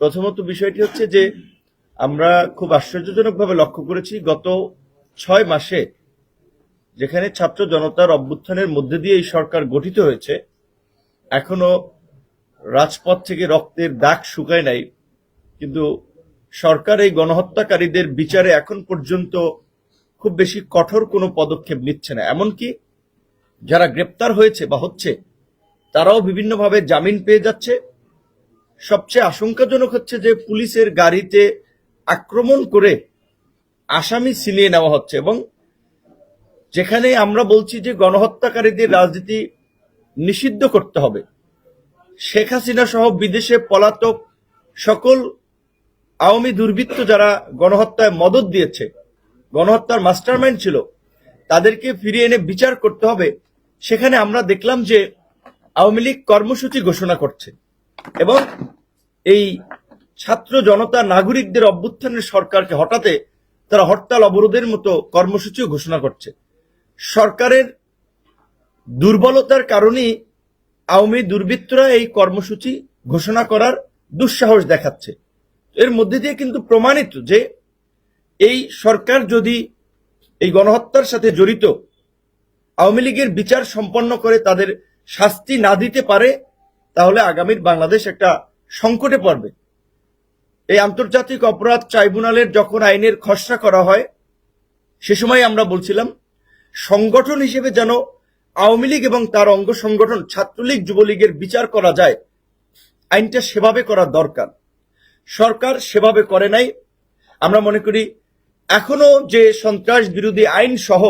প্রথমত বিষয়টি হচ্ছে যে আমরা খুব আশ্চর্যজনকভাবে লক্ষ্য করেছি গত ছয় মাসে যেখানে ছাত্র জনতার অভ্যুত্থানের মধ্যে দিয়ে এই সরকার গঠিত হয়েছে, এখনও রাজপথ থেকে রক্তের দাগ শুকায় নাই, কিন্তু সরকার এই গণহত্যাকারীদের বিচারে এখন পর্যন্ত খুব বেশি কঠোর কোনো পদক্ষেপ নিচ্ছে না। এমনকি যারা গ্রেপ্তার হয়েছে বা হচ্ছে, তারাও বিভিন্নভাবে জামিন পেয়ে যাচ্ছে। সবচেয়ে আশঙ্কাজনক হচ্ছে যে পুলিশের গাড়িতে আক্রমণ করে আসামি ছিনিয়ে নেওয়া হচ্ছে এবং যেখানে আমরা বলছি যে গণহত্যাকারীদের রাজনীতি নিষিদ্ধ করতে হবে। শেখ হাসিনা সহ বিদেশে পলাতক সকল আওয়ামী দুর্বৃত্ত যারা গণহত্যায় মদত দিয়েছে, গণহত্যার মাস্টারমাইন্ড ছিল, তাদেরকে ফিরিয়ে এনে বিচার করতে হবে। সেখানে আমরা দেখলাম যে আওয়ামী লীগ কর্মসূচি ঘোষণা করছে এবং এই ছাত্র জনতা নাগরিকদের অভ্যুত্থানের সরকারকে হটাতে তারা হরতাল অবরোধের মতো কর্মসূচিও ঘোষণা করছে। সরকারের দুর্বলতার কারণেই আওয়ামী দুর্বৃত্তরা এই কর্মসূচি ঘোষণা করার দুঃসাহস দেখাচ্ছে। এর মধ্যে দিয়ে কিন্তু প্রমাণিত যে এই সরকার যদি এই গণহত্যার সাথে জড়িত আওয়ামী লীগের বিচার সম্পন্ন করে তাদের শাস্তি না দিতে পারে, তাহলে আগামীর বাংলাদেশ একটা সংকটে পড়বে। এই আন্তর্জাতিক অপরাধ ট্রাইব্যুনালের যখন আইনের খসড়া করা হয়, সে সময় আমরা বলছিলাম, সংগঠন হিসেবে যেন আওয়ামী লীগ এবং তার অঙ্গ সংগঠন ছাত্রলীগ, যুবলীগের বিচার করা যায়, আইনটা সেভাবে করা দরকার। সরকার সেভাবে করে নাই। আমরা মনে করি, এখনও যে সন্ত্রাস বিরোধী আইন সহ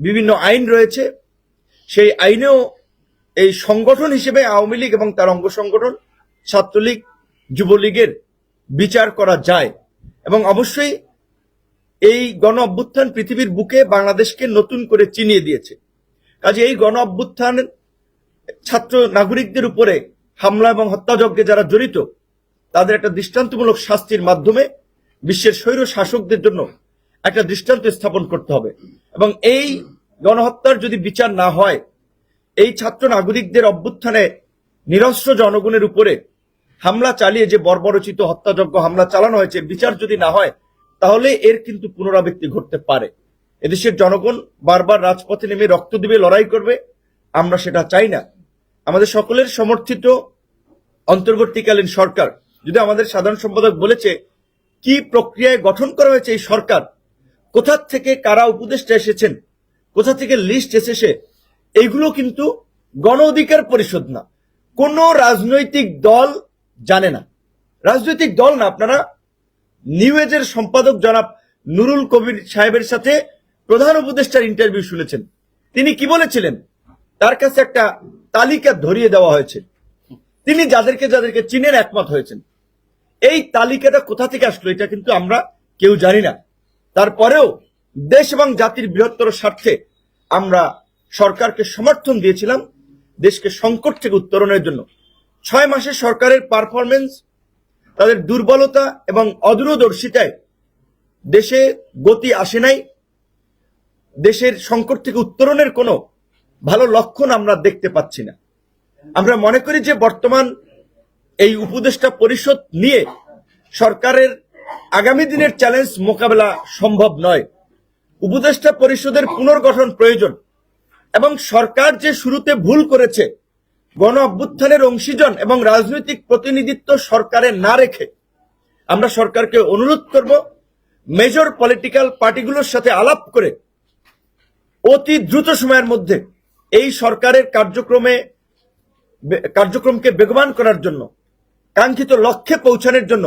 বিভিন্ন আইন রয়েছে, সেই আইনেও এই সংগঠন হিসেবে আওয়ামী লীগ এবং তার অঙ্গ সংগঠন ছাত্রলীগ, যুবলীগের বিচার করা যায়। এবং অবশ্যই এই গণ অভ্যুত্থান পৃথিবীর বুকে বাংলাদেশকে নতুন করে চিনিয়ে দিয়েছে। কাজে এই গণ অভ্যুত্থান ছাত্র নাগরিকদের উপরে হামলা এবং হত্যাযজ্ঞে যারা জড়িত, তাদের একটা দৃষ্টান্তমূলক শাস্তির মাধ্যমে বিশ্বের স্বৈর শাসকদের জন্য একটা দৃষ্টান্ত স্থাপন করতে হবে। এবং এই গণহত্যার যদি বিচার না হয়, এই ছাত্র নাগরিকদের অভ্যুত্থানে নিরস্ত্র জনগণের উপরে হামলা চালিয়ে যে বর্বরচিত হত্যাযজ্ঞ হামলা চালানো হয়েছে, বিচার যদি না হয়, তাহলে এর কিন্তু পুনরাবৃত্তি ঘটতে পারে। এদেশের জনগণ বারবার রাজপথে নেমে রক্ত দিবে, লড়াই করবে, আমরা সেটা চাই না। আমাদের সকলের সমর্থিত অন্তর্বর্তীকালীন সরকার, যদি আমাদের সাধারণ সম্পাদক বলেছে, কি প্রক্রিয়ায় গঠন করা হয়েছে এই সরকার, কোথা থেকে কারা উপদেষ্টা এসেছেন, কোথা থেকে লিস্ট এসেছে এইগুলো কিন্তু গণ অধিকার পরিষদ না। কোন রাজনৈতিক দল জানে না। রাজনৈতিক দল না, আপনারা নিউ এজের সম্পাদক জনাব নুরুল কবির সাহেবের সাথে প্রধান উপদেষ্টার ইন্টারভিউ শুনেছেন। তিনি কি বলেছিলেন? তার কাছে একটা তালিকা ধরিয়ে দেওয়া হয়েছে। তিনি যাদেরকে যাদেরকে চীনের একমত হয়েছেন। এই তালিকাটা কোথা থেকে আসলো এটা কিন্তু আমরা কেউ জানি না। তারপরেও দেশ এবং জাতির বৃহত্তর স্বার্থে আমরা সরকারকে সমর্থন দিয়েছিলাম, দেশকে সংকট থেকে উত্তরণের জন্য। ছয় মাসে সরকারের পারফরমেন্স তাদের দুর্বলতা এবং অদূরদর্শিতায় দেশে গতি আসে নাই। দেশের সংকট থেকে উত্তরণের কোনো ভালো লক্ষণ আমরা দেখতে পাচ্ছি না। আমরা মনে করি যে বর্তমান এই উপদেষ্টা পরিষদ নিয়ে সরকারের আগামী দিনের চ্যালেঞ্জ মোকাবেলা সম্ভব নয়। উপদেষ্টা পরিষদের পুনর্গঠন প্রয়োজন এবং সরকার যে শুরুতে ভুল করেছে গণ অভ্যুত্থানের অংশীজন এবং রাজনৈতিক প্রতিনিধিত্ব সরকারে না রেখে আমরা সরকারকে অনুরোধ করব মেজর পলিটিক্যাল পার্টিগুলোর সাথে আলাপ করে অতি দ্রুত সময়ের মধ্যে এই সরকারের কার্যক্রমে কার্যক্রমকে বেগবান করার জন্য, কাঙ্ক্ষিত লক্ষ্যে পৌঁছানোর জন্য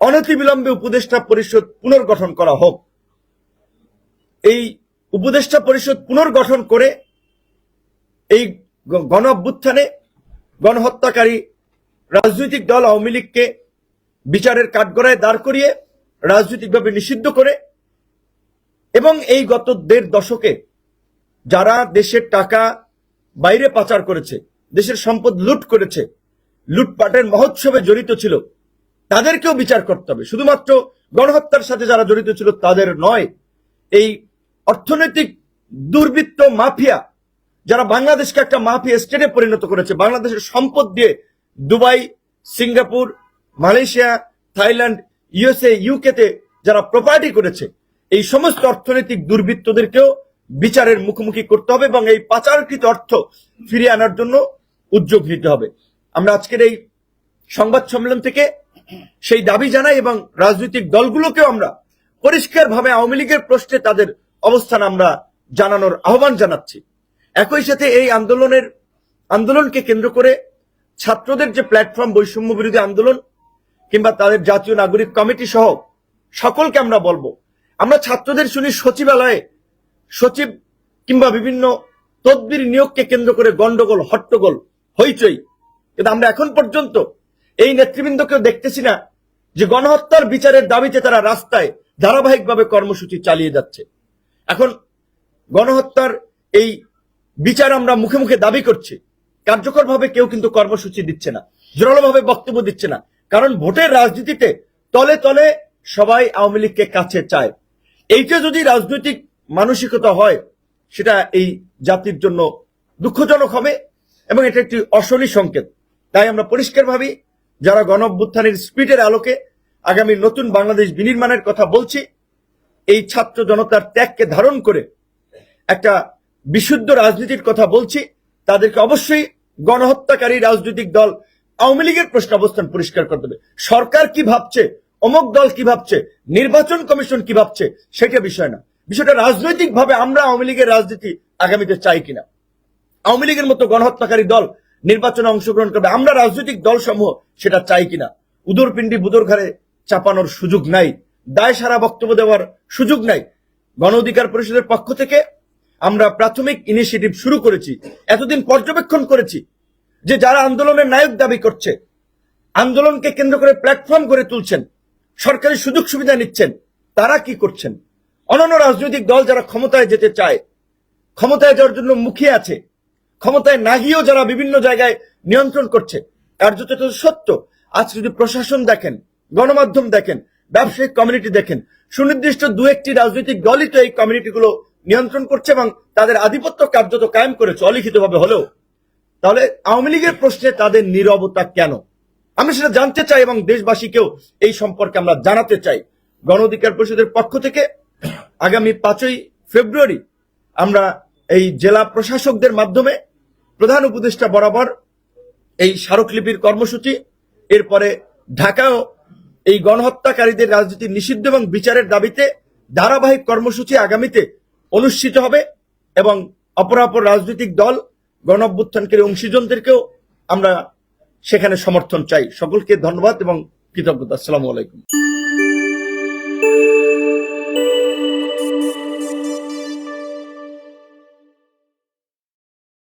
অনতিবিলম্বে উপদেষ্টা পরিষদ পুনর্গঠন করা হোক। এই উপদেষ্টা পরিষদ পুনর্গঠন করে এই গণ অভ্যুত্থানে গণহত্যাকারী রাজনৈতিক দল আওয়ামী লীগকে বিচারের কাঠগড়ায় দাঁড় করিয়ে রাজনৈতিকভাবে নিষিদ্ধ করে এবং এই গত দেড় দশকে যারা দেশের টাকা বাইরে পাচার করেছে, দেশের সম্পদ লুট করেছে, লুটপাটের মহোৎসবে জড়িত ছিল, তাদেরকেও বিচার করতে হবে। শুধুমাত্র গণহত্যার সাথে যারা জড়িত ছিল তাদের নয়, এই অর্থনৈতিক দুর্বৃত্ত মাফিয়া যারা বাংলাদেশকে একটা মাফিয়া স্টেটে পরিণত করেছে, বাংলাদেশের সম্পদ দিয়ে Dubai, Singapore, Malaysia, Thailand, USA, ইউকেতে যারা প্রপার্টি করেছে, এই সমস্ত অর্থনৈতিক দুর্বৃত্তদেরকেও বিচারের মুখোমুখি করতে হবে এবং এই পাচারকৃত অর্থ ফিরিয়ে আনার জন্য উদ্যোগ নিতে হবে। আমরা আজকের এই সংবাদ সম্মেলন থেকে সেই দাবি জানাই এবং রাজনৈতিক দলগুলোকেও আমরা পরিষ্কারভাবে আওয়ামী লীগের প্রশ্নে তাদের অবস্থান আমরা জানানোর আহ্বান জানাচ্ছি। একই সাথে এই আন্দোলনের, আন্দোলনকে কেন্দ্র করে ছাত্রদের যে প্ল্যাটফর্ম বৈষম্য বিরোধী আন্দোলন কিংবা তাদের জাতীয় নাগরিক কমিটি সহ সকলকে আমরা বলব, আমরা ছাত্রদের শুনি সচিবালয়ে সচিব কিংবা বিভিন্ন তদবির নিয়োগকে কেন্দ্র করে গন্ডগোল, হট্টগোল, হইচই। কিন্তু আমরা এখন পর্যন্ত এই নেতৃবৃন্দকেও দেখতেছি না যে গণহত্যার বিচারের দাবিতে তারা রাস্তায় ধারাবাহিকভাবে কর্মসূচি চালিয়ে যাচ্ছে। এখন গণহত্যার এই বিচার আমরা মুখে মুখে দাবি করছি। কার্যকরভাবে কেউ কিন্তু কর্মসূচি দিচ্ছে না, জোরালোভাবে বক্তব্য দিচ্ছে না। কারণ ভোটের রাজনীতিতে তলে তলে সবাই আওয়ামী লীগকে কাছে চায়। এইটা যদি রাজনৈতিক মানসিকতা হয়, সেটা এই জাতির জন্য দুঃখজনক হবে এবং এটা একটি অশনি সংকেত। তাই আমরা পরিষ্কার ভাবি, যারা গণ অভ্যুত্থানের স্পিডের আলোকে আগামী নতুন বাংলাদেশ বিনির্মাণের কথা বলছি, এই ছাত্র জনতার ত্যাগকে ধারণ করে একটা বিশুদ্ধ রাজনীতির কথা বলছি, তাদেরকে অবশ্যই গণহত্যাকারী রাজনৈতিক দল আওয়ামী লীগের প্রশ্ন অবস্থান পরিষ্কার করতে হবে সরকার কি ভাবছে? অমুক দল কি ভাবছে? নির্বাচন কমিশন কি ভাবছে? সেটা বিষয় না। বিষয়টা রাজনৈতিক ভাবে আমরা আওয়ামী লীগের রাজনীতি আগামীতে চাই কিনা? আওয়ামী লীগের মতো গণহত্যাকারী দল নির্বাচনে অংশগ্রহণ করবে, আমরা রাজনৈতিক দল সমূহ সেটা চাই কিনা? উদরপিণ্ডি বুদর ঘরে চাপানোর সুযোগ নাই। দায় সারা বক্তব্য দেওয়ার সুযোগ নাই। গণ অধিকার পরিষদের পক্ষ থেকে আমরা প্রাথমিক ইনিশিয়েটিভ শুরু করেছি, এতদিন পর্যবেক্ষণ করেছি যে যারা আন্দোলনের নায়ক দাবি করছে, আন্দোলনকে কেন্দ্র করে প্ল্যাটফর্ম করে তুলছেন, সরকারি সুযোগ সুবিধা নিচ্ছেন, তারা কি করছেন? অন্যান্য রাজনৈতিক দল যারা ক্ষমতায় যেতে চায়, ক্ষমতায় যাওয়ার জন্য মুখিয়ে আছে, ক্ষমতায় না গিয়েও যারা বিভিন্ন জায়গায় নিয়ন্ত্রণ করছে, কার্যত সত্য। আজ যদি প্রশাসন দেখেন, গণমাধ্যম দেখেন, ব্যবসায়িক কমিউনিটি দেখেন, সুনির্দিষ্ট দু একটি রাজনৈতিক দলই তো এই কমিউনিটিগুলো নিয়ন্ত্রণ করছে এবং তাদের আধিপত্য কার্যত কায়েম করেছে অলিখিতভাবে হলেও। তাহলে আওয়ামী লীগের প্রশ্নে তাদের নীরবতা কেন? আমি সেটা জানতে চাই এবং দেশবাসীকেও এই সম্পর্কে আমরা জানাতে চাই। গণ অধিকার পরিষদের পক্ষ থেকে আগামী পাঁচই ফেব্রুয়ারি আমরা এই জেলা প্রশাসকদের মাধ্যমে প্রধান উপদেষ্টা বরাবর এই স্মারকলিপির কর্মসূচি, এরপরে ঢাকাও এই গণহত্যাকারীদের রাজনীতি নিষিদ্ধ এবং বিচারের দাবিতে ধারাবাহিক কর্মসূচি আগামীতে অনুষ্ঠিত হবে এবং অপরাপর রাজনৈতিক দল গণ অভ্যুত্থানকারী অংশীজনদেরকেও আমরা সেখানে সমর্থন চাই। সকলকে ধন্যবাদ এবং কৃতজ্ঞতা। আসসালামু আলাইকুম।